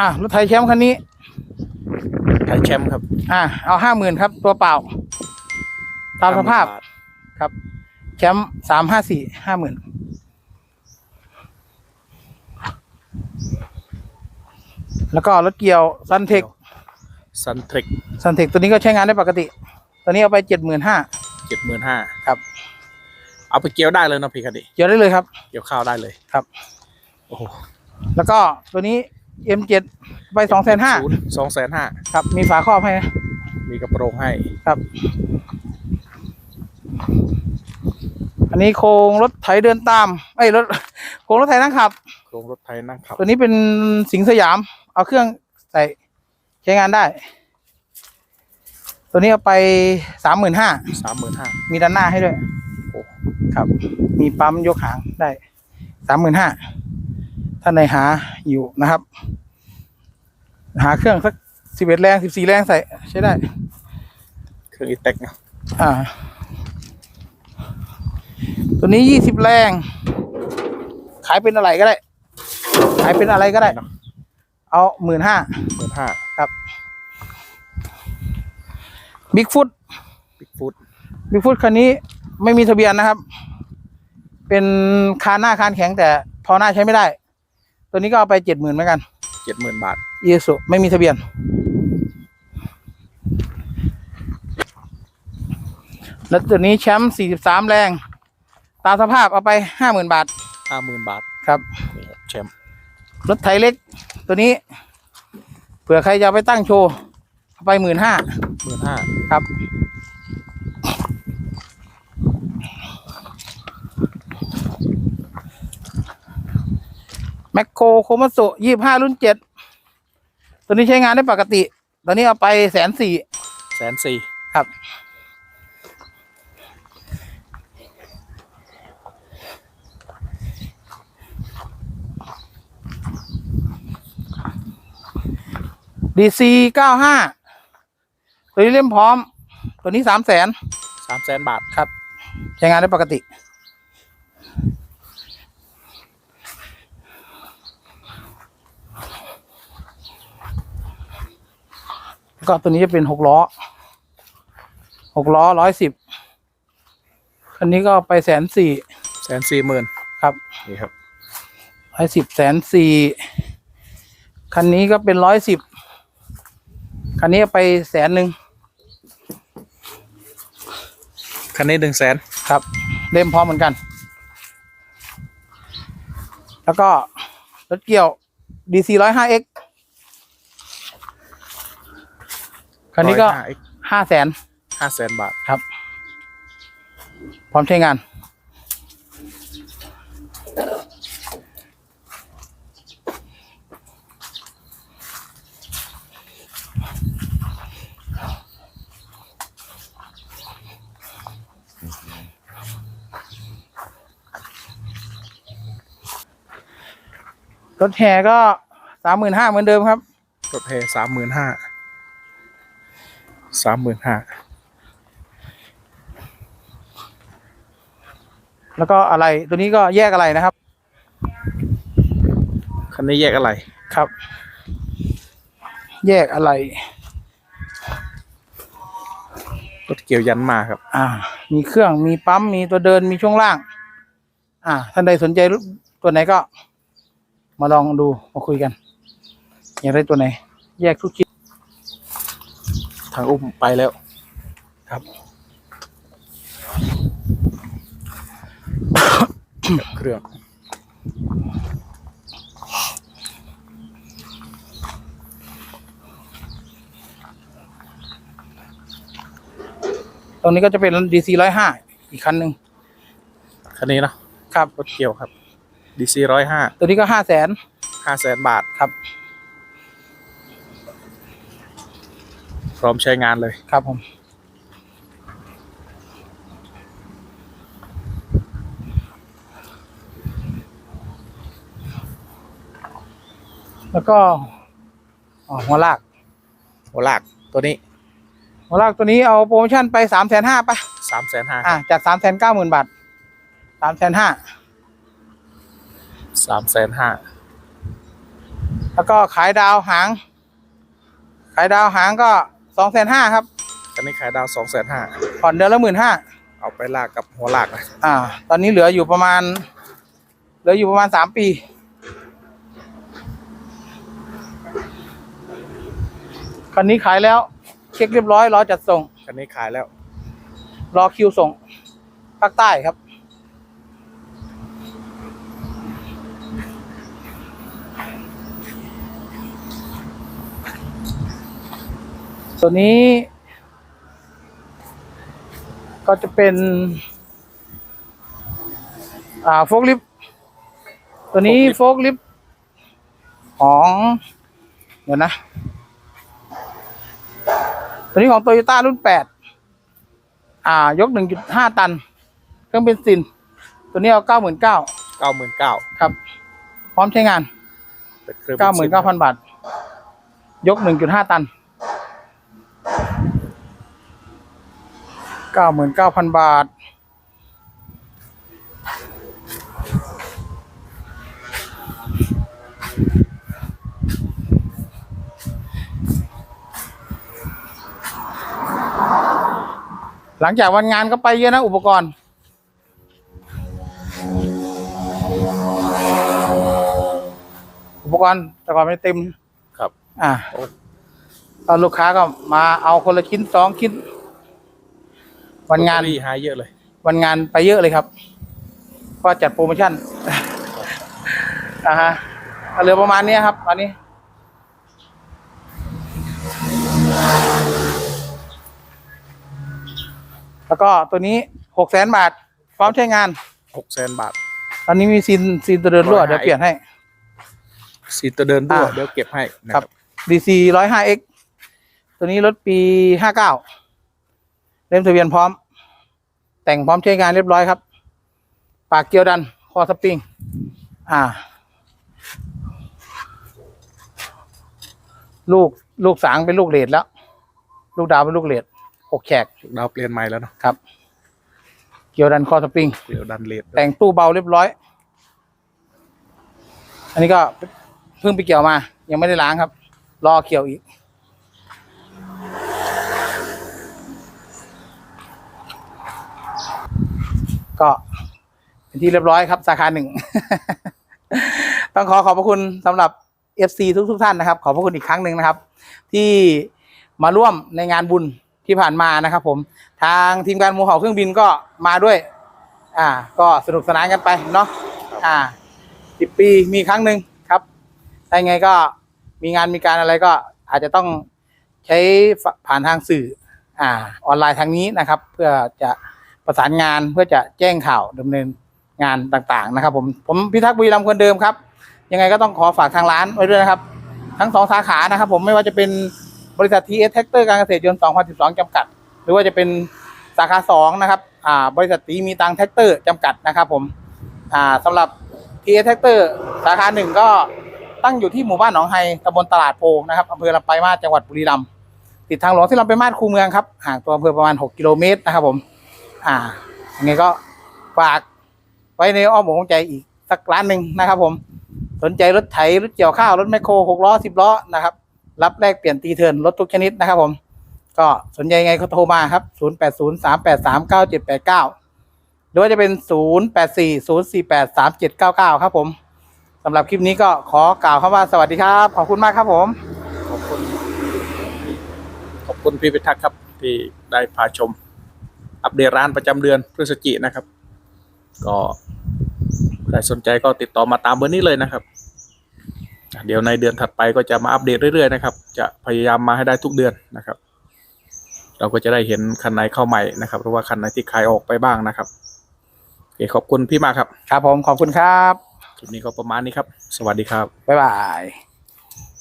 อะรถไถแชมป์คันนี้ ไทยแชมป์ครับอะเอาห้าหมื่นครับ ตัวเปล่า ตามสภาพ50,000บทครับ แชมป์สามห้าสี่ห้าหมื่นแล้วก็รถเกี่ยวซันเทคซันเทคซันเทคตัวนี้ก็ใช้งานได้ปกติ ตัวนี้เอาไปเจ็ดหมื่นห้าเจ็ดหมื่นห้าครับ เอาไปเกี่ยวได้เลยเนาะพี่คดีเกี่ยวได้เลยครับ เกี่ยวข้าวได้เลยครับ โอ้โหแล้วก็ตัวนี้ M7 ไปสองแสนห้าสองแสนห้าครับ มีฝาครอบให้นะมีกระโปรงให้ครับ อันนี้โครงรถไถเดินตามไอ้ยรถโครงรถไถนั่งขับ โครงรถไทยนั่งขับตัวนี้เป็นสิงห์สยาม เอาเครื่องใส่ใช้งานได้ ตัวนี้เอาไปสามหมื่นห้าสามหมื่นห้ามีด้านหน้าให้ด้วยโอ้ครับ มีปั๊มยกหางได้สามหมื่นห้า ท่านในหาอยู่นะครับ หาเครื่องสักสิบเอ็ดแรงสิบสี่แรงใส่ใช้ได้ เครื่องอีเต็กเนาะอ่า ตัวนี้ยี่สิบแรง ขายเป็นอะไรก็ได้ ขายเป็นอะไรก็ได้ เอาหมื่นห้าหมื่นห้าครับบิ๊กฟุตบิ๊กฟุตบิ๊กฟุตคันนี้ไม่มีทะเบียนนะครับ เป็นคานหน้าคานแข็งแต่พอหน้าใช้ไม่ได้ ตัวนี้ก็เอาไปเจ็ดหมื่นเหมือนกันเจ็ดหมื่นบาทอีสุไม่มีทะเบียน แล้วตัวนี้แชมป์สี่สิบสามแรง ตามสภาพเอาไปห้าหมื่นบาทห้าหมื่นบาทครับ นี่ครับแชมป์รถไถเล็ก ตัวนี้เผื่อใครจะเอาไปตั้งโชว์เอาไปหมื่นห้าหมื่นห้าครับ แมคโครโคมัสุยี่ห้ารุ่นเจ็ดตัวนี้ใช้งานได้ปกติตัวนี้เอาไปแสนสี่แสนสี่ครับ ดีซีเก้าห้าตัวนี้เล่มพร้อม ตัวนี้สามแสนสามแสนบาทครับ ใช้งานได้ปกติ ก็ตัวนี้จะเป็นหกล้อหกล้อร้อยสิบคันนี้ก็ไปแสนสี่แสนสี่หมื่นครับนี่ครับร้อยสิบแสนสี่คันนี้ก็เป็นร้อยสิบคันนี้ไปแสนหนึ่งคันนี้หนึ่งแสนครับเล่มพร้อมเหมือนกัน แล้วก็รถเกี่ยว DC ร้อยห้า X คันนี้ก็ห้าแสนห้าแสนบาทครับ พร้อมใช้งาน รถแห่ก็สามหมื่นห้าเหมือนเดิมครับรถเทสามหมื่นห้า สามหมื่นห้าแล้วก็อะไรตัวนี้ก็แยกอะไรนะครับ คันนี้แยกอะไรครับ แยกอะไรรถเกี่ยวยันมาครับ อ่า มีเครื่องมีปั๊มมีตัวเดินมีช่วงล่าง อ่าท่านใดสนใจตัวไหนก็ มาลองดูมาคุยกัน อยากได้ตัวไหน แยกทุกชิ้น ทางอุ้มไปแล้วครับกับ เครื่องตรงนี้ก็จะเป็นดีซีร้อยห้าอีกคันหนึ่งคันนี้เนอะครับรถเกี่ยวครับดีซีร้อยห้าตัวนี้ก็ห้าแสนห้าแสนบาทครับ พร้อมใช้งานเลยครับผมแล้วก็อ๋อหัวลาก หัวลากตัวนี้ หัวลากตัวนี้เอาโปรโมชั่นไปสามแสนห้าไปสามแสนห้าอ่าจากสามแสนเก้าหมื่นบาทสามแสนห้าสามแสนห้าแล้วก็ขายดาวหาง ขายดาวหางก็ สองแสนห้าครับคันนี้ขายดาวสองแสนห้าผ่อนเดือนละหมื่นห้าเอาไปลากกับหัวลากนะอ่า ตอนนี้เหลืออยู่ประมาณ เหลืออยู่ประมาณสามปี คันนี้ขายแล้ว เช็คเรียบร้อยรอจัดส่ง คันนี้ขายแล้ว รอคิวส่งภาคใต้ครับ ตัวนี้ ก็จะเป็น อ่าโฟกลิฟตัวนี้โฟกลิฟของเดี๋ยวนะ ตัวนี้ของโตโยต้ารุ่นแปดอ่ายกหนึ่งจุดห้าตัน เครื่องเบนซิน ตัวนี้เอาเก้าหมื่นเก้าเก้าหมื่นเก้าครับ พร้อมใช้งานเป็นเครื่องเก้าหมื่นเก้าพันบาท ยกหนึ่งจุดห้าตัน เก้าหมื่นเก้าพันบาท หลังจากวันงานก็ไปเยอะนะอุปกรณ์อุปกรณ์แต่ก่อนไม่เต็มครับ อ่าโอ้ตอนลูกค้าก็มาเอาคนละชิ้นสองชิ้น วันงาน ลอตเตอรี่หายเยอะเลย วันงานไปเยอะเลยครับก็จัดโปรโมชั่น อ่าฮะก็เหลือประมาณนี้ครับตอนนี้ แล้วก็ตัวนี้หกแสนบาท พร้อมใช้งาน หกแสนบาท ตอนนี้มีซีนซีนตัวเดินรั่วร้อยห้าเดี๋ยวเปลี่ยนให้ สีตัวเดินด้วยอ่า เดี๋ยวเก็บให้นะคครัรับ บ DC ร้อยห้า X ตัวนี้รถปีห้าเก้าเล่มทะเบียนพร้อม แต่งพร้อมใช้งานเรียบร้อยครับ ปากเกียวดัน คอสปริง อ่า ลูกลูกสางเป็นลูกเลดแล้ว ลูกดาวเป็นลูกเลดหกแฉกดาวเปลี่ยนใหม่แล้วเนาะครับ เกียวดันคอสปริง เดี๋ยวดันเลดแต่งตู้เบาเรียบร้อย อันนี้ก็เพิ่งไปเกี่ยวมา ยังไม่ได้ล้างครับ รอเกี่ยวอีก ก็เป็นที่เรียบร้อยครับ สาขาหนึ่ง ต้องขอขอบพระคุณสำหรับ FC ทุกทุกๆท่านนะครับ ขอบพระคุณอีกครั้งหนึ่งนะครับ ที่มาร่วมในงานบุญที่ผ่านมานะครับ ผมทางทีมการหมูเห่าเครื่องบินก็มาด้วย อ่า ก็สนุกสนานกันไปเนาะอ่าสิบปีมีครั้งหนึ่งครับถ้ายังไงก็มีงานมีการอะไรก็อาจจะต้องใช้ผ่านทางสื่อ อ่า ออนไลน์ทางนี้นะครับ เพื่อจะ ประสานงานเพื่อจะแจ้งข่าวดำเนินงานต่างๆนะครับ ผมผมพิทักษ์บุรีรัมย์คนเดิมครับ ยังไงก็ต้องขอฝากทางร้านไว้ด้วยนะครับ ทั้งสองสาขานะครับ ผมไม่ว่าจะเป็นบริษัท TS Tractor การเกษตรยนต์2012จำกัด หรือว่าจะเป็นสาขาสองนะครับอ่าบริษัทตีมีตังแท็กเตอร์จำกัดนะครับ ผมอ่าสำหรับ TS Tractor สาขาหนึ่งก็ตั้งอยู่ที่หมู่บ้านหนองไฮตำบลตลาดโพนะครับอำเภอลำปายมาจังหวัดบุรีรัมย์ติดทางหลวงที่ลำปายมาคูเมืองครับห่างตัวอำเภอประมาณ 6 กิโลเมตรนะครับผม อ่ายังไงก็ฝากไว้ในอ้อมอกอ้อมใจอีกสักร้านหนึ่งนะครับ ผม สนใจรถไถรถเกี่ยวข้าวรถแมคโครหกล้อสิบล้อนะครับ รับแลกเปลี่ยนตีเทินรถทุกชนิดนะครับ ผม ก็สนใจยังไงก็โทรมาครับ 0 8 0 3 8 3 9 7 8 9 หรือว่าจะเป็น 0 8 4 0 4 8 3 7 9 9 ครับผมสำหรับคลิปนี้ก็ขอกล่าวคำว่าสวัสดีครับ ขอบคุณมากครับผม ขอบคุณ ขอบคุณพี่พิทักษ์ครับที่ได้พาชม อัปเดตร้านประจำเดือนพฤศจิกนะครับ ก็ใครสนใจก็ติดต่อมาตามเบอร์นี้เลยนะครับอะเดี๋ยวในเดือนถัดไปก็จะมาอัปเดตเรื่อยๆนะครับ จะพยายามมาให้ได้ทุกเดือนนะครับ เราก็จะได้เห็นคันไหนเข้าใหม่นะครับ หรือว่าคันไหนที่ขายออกไปบ้างนะครับโอเคขอบคุณพี่มากครับ ครับผมขอบคุณครับคลิปนี้ก็ประมาณนี้ครับ สวัสดีครับ บ๊ายบาย